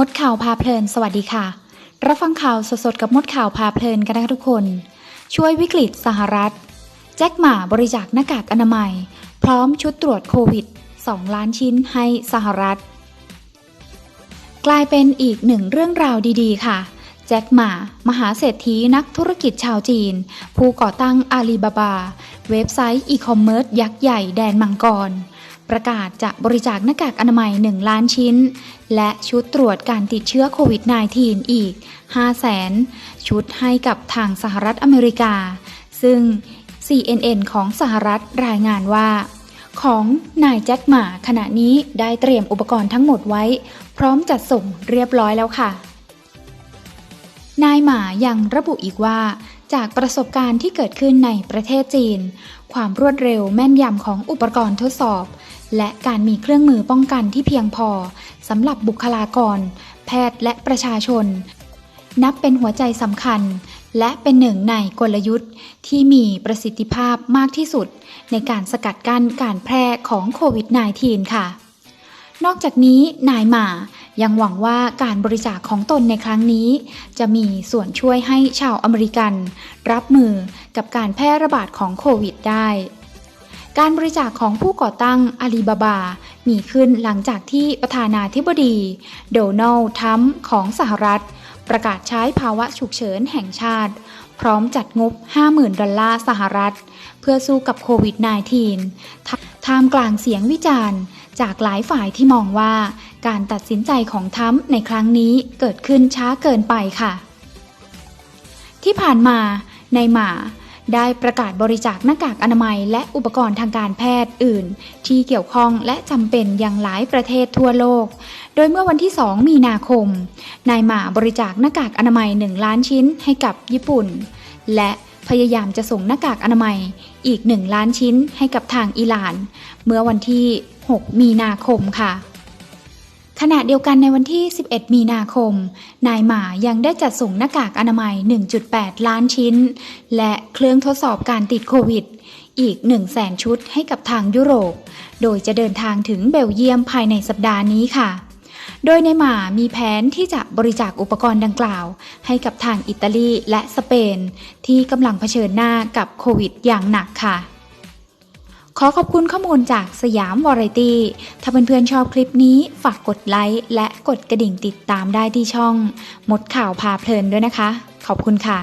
มดข่าวพาเพลิน สวัสดีค่ะ รับฟังข่าวสดๆกับมดข่าวพาเพลินกันนะคะทุกคน ช่วยวิกฤตสหรัฐ แจ็คหม่าบริจาคหน้ากากอนามัย พร้อมชุดตรวจโควิด 2 ล้านชิ้นให้สหรัฐ กลายเป็นอีกหนึ่งเรื่องราวดีๆ ค่ะ แจ็คหม่ามหาเศรษฐีนักธุรกิจชาวจีน ผู้ก่อตั้งอาลีบาบา เว็บไซต์อีคอมเมิร์ซยักษ์ใหญ่แดนมังกร ประกาศจะบริจาคหน้ากากอนามัย 1 ล้านชิ้น และชุดตรวจการติดเชื้อโควิด -19 อีก 5 แสนชุดให้กับทางสหรัฐอเมริกา ซึ่ง CNN ของสหรัฐรายงานว่า ของนายแจ็คหมาขณะนี้ได้เตรียมอุปกรณ์ทั้งหมดไว้ พร้อมจัดส่งเรียบร้อยแล้วค่ะ นายหมายังระบุอีกว่าจากประสบการณ์ที่เกิดขึ้นในประเทศจีน ความรวดเร็วแม่นยำของอุปกรณ์ทดสอบ และการมีเครื่องมือป้องกันที่เพียงพอสำหรับบุคลากร แพทย์และประชาชน นับเป็นหัวใจสำคัญ และเป็นหนึ่งในกลยุทธ์ที่มีประสิทธิภาพมากที่สุด ในการสกัดกั้นการแพร่ของโควิด -19 ค่ะ นอกจากนี้นายหมายังหวังว่าการบริจาคของตนในครั้งนี้ จะมีส่วนช่วยให้ชาวอเมริกัน รับมือกับการแพร่ระบาดของโควิดได้ การบริจาคของผู้ก่อตั้งอาลีบาบา มีขึ้นหลังจากที่ประธานาธิบดี โดนัลด์ทรัมป์ของสหรัฐ ประกาศใช้ภาวะฉุกเฉินแห่งชาติ พร้อมจัดงบ 50,000 ดอลลาร์สหรัฐ เพื่อสู้กับโควิด -19 ท่ามกลางเสียงวิจารณ์ จากหลายฝ่ายที่มองว่า การตัดสินใจของทรัมป์ในครั้งนี้เกิดขึ้นช้าเกินไปค่ะ ที่ผ่านมาในหมา ได้ประกาศบริจาคหน้ากากอนามัย และอุปกรณ์ทางการแพทย์อื่น ที่เกี่ยวข้องและจำเป็นอย่างหลายประเทศทั่วโลก โดยเมื่อวันที่ 2 มีนาคม นายหมาบริจาคหน้ากากอนามัย 1 ล้านชิ้นให้กับญี่ปุ่น และพยายามจะส่งหน้ากากอนามัยอีก 1 ล้านชิ้นให้กับทางอิหร่าน เมื่อวันที่ 6 มีนาคมค่ะ ขณะเดียวกันในวันที่ 11 มีนาคม นายหมายังได้จัดส่งหน้ากากอนามัย 1.8 ล้านชิ้น และเครื่องทดสอบการติดโควิด อีก 1 0 0 0 0แสนชุดให้กับทางยุโรป โดยจะเดินทางถึงเบลเยียมภายในสัปดาห์นี้ค่ะ โดยในหมามีแผนที่จะบริจาคอุปกรณ์ดังกล่าว ให้กับทางอิตาลีและสเปน ที่กำลังเผชิญหน้ากับโควิดอย่างหนักค่ะ ขอขอบคุณข้อมูลจากสยามวอร์ไรตี้ ถ้าเพื่อนๆชอบคลิปนี้ฝากกดไลค์และกดกระดิ่งติดตามได้ที่ช่องมดข่าวพาเพลินด้วยนะคะ ขอบคุณค่ะ